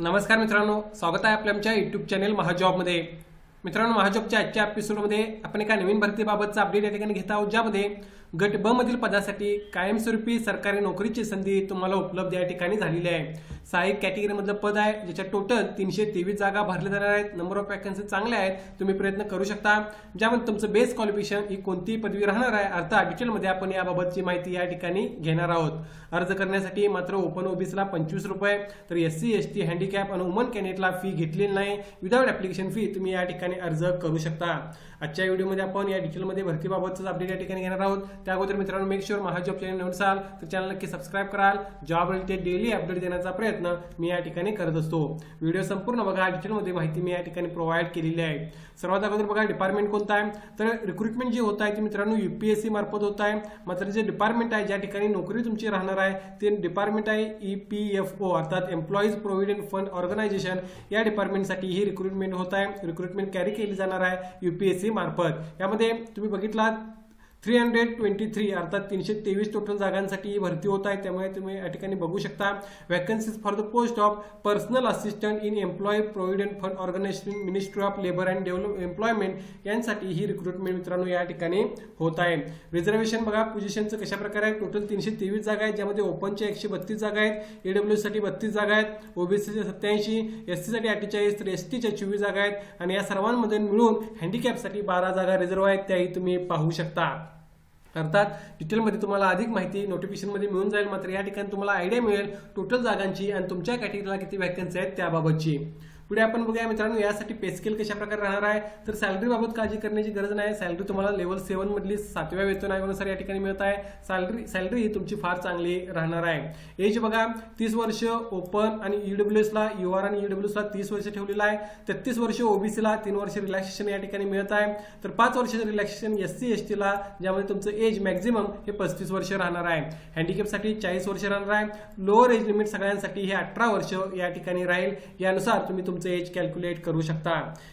नमस्कार मित्रांनो स्वागत आहे आपल्या आमच्या युट्यूब चॅनेल महाजॉबमध्ये मित्रांनो महाजॉबच्या आजच्या एपिसोडमध्ये आपण एका नवीन भरतीबाबतचा अपडेट या ठिकाणी घेत आहोत ज्यामध्ये गट ब मधील पदासाठी कायमस्वरूपी सरकारी नोकरीची संधी तुम्हाला उपलब्ध या ठिकाणी झालेली आहे. सहाय्यक कॅटेगरीमधलं पद आहे ज्याच्या टोटल तीनशे तेवीस जागा भरल्या जाणार आहेत. नंबर ऑफ वॅकन्सी चांगले आहेत तुम्ही प्रयत्न करू शकता. ज्यामध्ये तुमचं बेस क्वालिफिकेशन ही कोणती पदवी राहणार आहे अर्थात डिटेलमध्ये आपण याबाबतची माहिती या ठिकाणी घेणार आहोत. अर्ज करण्यासाठी मात्र ओपन ओबीसीला पंचवीस रुपये तर S C S T handicap आणि वुमन कॅन्डिडेटला फी घेतलेली नाही. विदाऊट ऍप्लिकेशन फी तुम्ही या ठिकाणी अर्ज करू शकता. आजच्या व्हिडिओमध्ये आपण या डिटेलमध्ये भरतीबाबतचं अपडेट या ठिकाणी घेणार आहोत. त्या अगोदर मित्रांनो मेक शुअर महाजॉब चॅनल नवीन असाल तर चॅनल नक्की सबस्क्राईब कराल. जॉब रिलेटेड डेली अपडेट देण्याचा प्रयत्न मी या ठिकाणी करत असतो. व्हिडिओ संपूर्ण बघा डिटेलमध्ये माहिती मी या ठिकाणी प्रोव्हाइड केलेली आहे. सर्वात अगोदर बघा डिपार्टमेंट कोणता आहे? तर रिक्रुटमेंट जे होत आहे ते मित्रांनो युपीएससी मार्फत होत आहे. मात्र जे डिपार्टमेंट आहे ज्या ठिकाणी नोकरी तुमची राहणार आहे ते डिपार्टमेंट आहे ई पी एफ ओ अर्थात एम्प्लॉईज प्रोव्हिडंट फंड ऑर्गनायझेशन या डिपार्टमेंटसाठी ही रिक्रुटमेंट होत आहे. रिक्रुटमेंट कॅरी केली जाणार आहे युपीएससी मार्फत. यामध्ये तुम्ही बघितलात थ्री हंड्रेड ट्वेंटी थ्री अर्थात तीनशे तेवीस टोटल जागांसाठी ही भरती होत आहे. त्यामुळे तुम्ही या ठिकाणी बघू शकता. Vacancies for the post of personal assistant in employee provident fund organisation ministry of labour and develop employment यांसाठी ही रिक्रुटमेंट मित्रांनो या ठिकाणी होत आहे. रिझर्वेशन बघा पोझिशनचं कशा प्रकारे आहे? टोटल तीनशे तेवीस जागा आहेत. ज्यामध्ये ओपनच्या एकशे बत्तीस जागा आहेत. ईडब्ल्यू साठी बत्तीस जागा आहेत. ओबीसीच्या सत्याऐंशी एस सीसाठी अठ्ठेचाळीस तर एस टीच्या चोवीस जागा आहेत. आणि या सर्वांमध्ये मिळून हँडिकॅपसाठी बारा जागा रिझर्व आहेत. त्याही तुम्ही पाहू शकता. अर्थात डिटेलमध्ये तुम्हाला अधिक माहिती नोटिफिकेशनमध्ये मिळून जाईल. मात्र या ठिकाणी तुम्हाला आयडिया मिळेल. टोटल जागांची आणि तुमच्या कॅटेगरीला किती व्हॅकन्सी आहेत त्याबाबतची. पुढे आपण बघूया मित्रांनो यासाठी पे स्केल कशा प्रकारे राहणार आहे? तर सॅलरी बाबत काळजी करण्याची गरज नाही. सॅलरी तुम्हाला लेवल सेवनमधली सातव्या वेतन आयोगानुसार या ठिकाणी मिळत आहे. सॅलरी सॅलरी ही तुमची फार चांगली राहणार आहे. एज बघा तीस वर्ष ओपन आणि ईडब्ल्यू ला यू आर आणि ईडब्ल्यू ला तीस वर्ष ठेवलेला आहे. तेहतीस वर्ष ओबीसीला तीन वर्ष रिलॅक्सेशन या ठिकाणी मिळत आहे. तर पाच वर्षाचं रिलॅक्सेशन एस सी एस टीला ज्यामध्ये तुमचं एज मॅक्झिमम हे पस्तीस वर्ष राहणार आहे. हँडिकॅपसाठी चाळीस वर्ष राहणार आहे. लोअर एज लिमिट सगळ्यांसाठी हे अठरा वर्ष या ठिकाणी राहील. यानुसार तुम्ही तुमचं एज कॅल्क्युलेट करू शकता.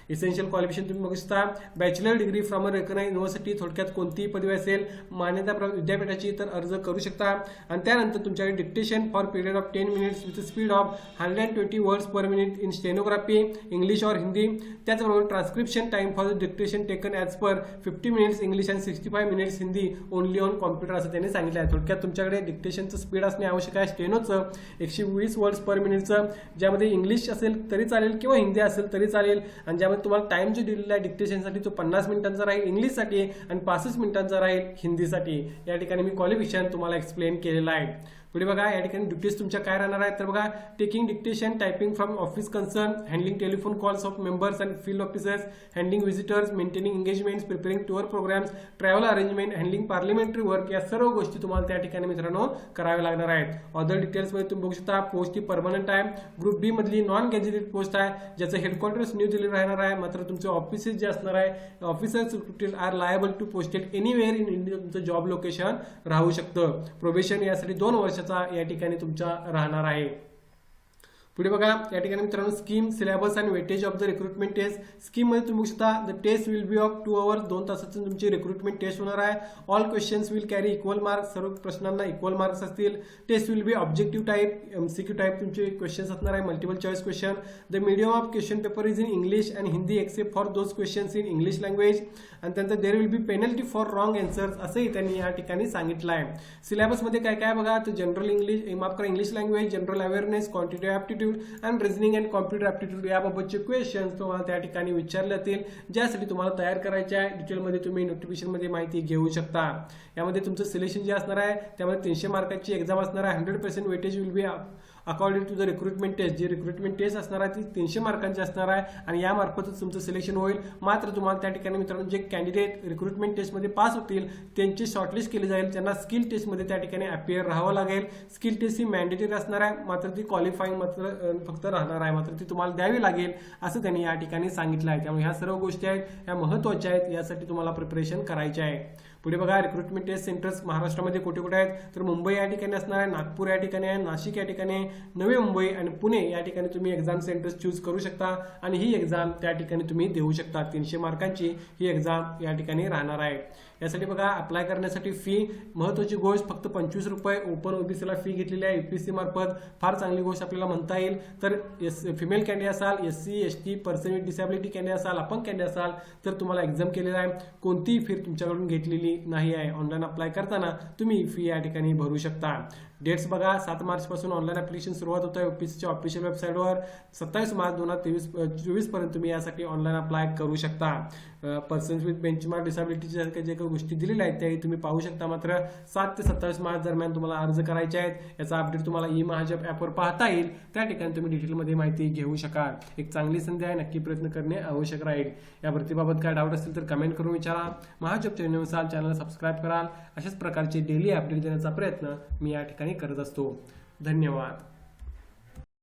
इसेन्शियल क्वालिफिकेशन तुम्ही बघू शकता. Bachelor degree from a recognise university थोडक्यात कोणतीही पदवी असेल मान्यता प्राप्त विद्यापीठाची तर अर्ज करू शकता. आणि त्यानंतर तुमच्याकडे dictation for period of ten minutes with speed of hundred twenty words per minute in stenography English और हिंदी त्याचबरोबर transcription time for the dictation taken as per fifty minutes English and sixty five minutes Hindi only on computer असं त्यांनी सांगितलं आहे. थोडक्यात तुमच्याकडे डिक्टेशनचं speed असणे आवश्यक आहे. स्टेनोचं एकशे वीस वर्ड्स पर मिनिटचं ज्यामध्ये इंग्लिश असेल तरी चालेल किंवा हिंदी असेल तरी चालेल. आणि ज्यामध्ये तुम्हाला टाइम जो दिलेला आहे डिक्टेशनसाठी तो पन्नास मिनिटांचा राहील इंग्लिशसाठी आणि पासष्ट मिनिटांचा राहील हिंदीसाठी. या ठिकाणी मी क्वालिफिकेशन तुम्हाला एक्सप्लेन केलेलं आहे. पुढे बघा या ठिकाणी ड्युटीज तुमच्या काय राहणार आहेत? तर बघा taking dictation typing from office concern handling telephone calls of members and field officers handling visitors maintaining engagements preparing tour programmes travel arrangement handling parliamentary work या सर्व गोष्टी तुम्हाला त्या ठिकाणी मित्रांनो कराव्या लागणार आहेत. अदर डिटेल्समध्ये तुम्ही बघू शकता पोस्ट ही परमनंट आहे. ग्रुप बी मधली नॉन गॅजेटेड पोस्ट आहे ज्याचं हेडक्वार्टर्स न्यू दिल्ली राहणार आहे. मात्र तुमचे ऑफिसेस जे असणार आहे officers are liable to posted anywhere in India तुमचं जॉब लोकेशन राहू शकतं. प्रोबेशन यासाठी दोन वर्षाचा या ठिकाणी तुमचा राहणार आहे. पुढे बघा या ठिकाणी मित्रांनो स्कीम सिलेबस आणि weightage of the recruitment test स्कीममध्ये तुम्ही बघू शकता the test will be of two hour दोन तासाची तुमची रिक्रुटमेंट टेस्ट होणार आहे. All questions will carry equal marks सर्व प्रश्नांना इक्वल मार्क्स असतील. Test will be objective type MCQ type तुमचे क्वेश्चन्स असणार आहे multiple choice question the medium of question paper is in English and Hindi except for those questions in English language आणि त्यानंतर there will be penalty for wrong answers असंही त्यांनी या ठिकाणी सांगितलं आहे. सिलेबसमध्ये काय काय बघा तर जनरल इंग्लिश माफ करा English language general awareness quantity aptitude and reasoning and computer aptitude याबाबतचे क्वेश्चन्स तुम्हाला त्या ठिकाणी विचारले जातील. ज्यासाठी तुम्हाला तयार करायचे आहे डिटेलमध्ये तुम्ही नोटिफिकेशनमध्ये माहिती घेऊ शकता. यामध्ये तुमचं सिलेक्शन जे असणार आहे त्यामध्ये तीनशे मार्काची एक्झाम असणार आहे hundred percent weightage will be according to the recruitment test G recruitment test असणार आहे ती तीनशे मार्कांची असणार आहे आणि या मार्फतच तुमचं सिलेक्शन होईल. मात्र तुम्हाला त्या ठिकाणी मित्रांनो जे कॅन्डिडेट रिक्रुटमेंट टेस्टमध्ये पास होतील त्यांची शॉर्टलिस्ट केली जाईल. त्यांना स्किल टेस्टमध्ये त्या ठिकाणी अपियर राहावं लागेल. स्किल टेस्ट ही मॅन्डेटरी असणार आहे. मात्र ती क्वालिफाईंग मात्र फक्त राहणार आहे. मात्र ती तुम्हाला द्यावी लागेल असं त्यांनी या ठिकाणी सांगितलं आहे. त्यामुळे ह्या सर्व गोष्टी आहेत ह्या महत्त्वाच्या आहेत यासाठी तुम्हाला प्रिपरेशन करायचे आहे. पुढे बघा रिक्रुटमेंट टेस्ट सेंटर्स महाराष्ट्रामध्ये कुठे कुठे आहेत? तर मुंबई या ठिकाणी असणार आहे नागपूर या ठिकाणी आहे नाशिक या ठिकाणी आहे नवी मुंबई आणि पुणे या ठिकाणी तुम्ही एक्झाम सेंटर्स चूज करू शकता आणि ही एक्झाम त्या ठिकाणी तुम्ही देऊ शकता. तीनशे मार्कांची ही एक्झाम या ठिकाणी राहणार आहे. यासाठी बघा अप्लाय करण्यासाठी फी महत्वाची गोष्ट फक्त पंचवीस रुपये ओपन ओबीसीला फी घेतलेली आहे युपीएससी मार्फत. फार चांगली गोष्ट आपल्याला म्हणता येईल. तर एस फिमेल कॅन्डिडेट असाल S C S T person with disability candidate असाल अपंग कॅन्डिडेट असाल तर तुम्हाला एक्झाम केलेला आहे. कोणतीही फी तुमच्याकडून घेतलेली नाही आहे. ऑनलाईन अप्लाय करताना तुम्ही फी या ठिकाणी भरू शकता. डेट्स बघा सात मार्च पासून ऑनलाईन ऍप्लिकेशन सुरुवात होत आहे ओपीसीच्या ऑफिशियल वेबसाईटवर सत्तावीस मार्च दोन हजार तेवीस चोवीसपर्यंत तुम्ही यासाठी ऑनलाईन अप्लाय करू शकता. पर्सन्स विथ बेंचमार्क डिसेबिलिटीच्या सारख्या जे काही गोष्टी दिलेल्या आहेत त्याही तुम्ही पाहू शकता. मात्र सात ते सत्तावीस मार्च दरम्यान तुम्हाला अर्ज करायचे आहेत. याचा अपडेट तुम्हाला ई महाजप ॲपवर पाहता येईल. त्या ठिकाणी तुम्ही डिटेलमध्ये माहिती घेऊ शकाल. एक चांगली संधी आहे नक्की प्रयत्न करणे आवश्यक राहील. या भरतीबाबत काय डाऊट असतील तर कमेंट करून विचारा. महाजप चॅनल चॅनलला सबस्क्राईब कराल. अशाच प्रकारचे डेली अपडेट देण्याचा प्रयत्न मी या ठिकाणी ठिकाणी करत असतो. धन्यवाद.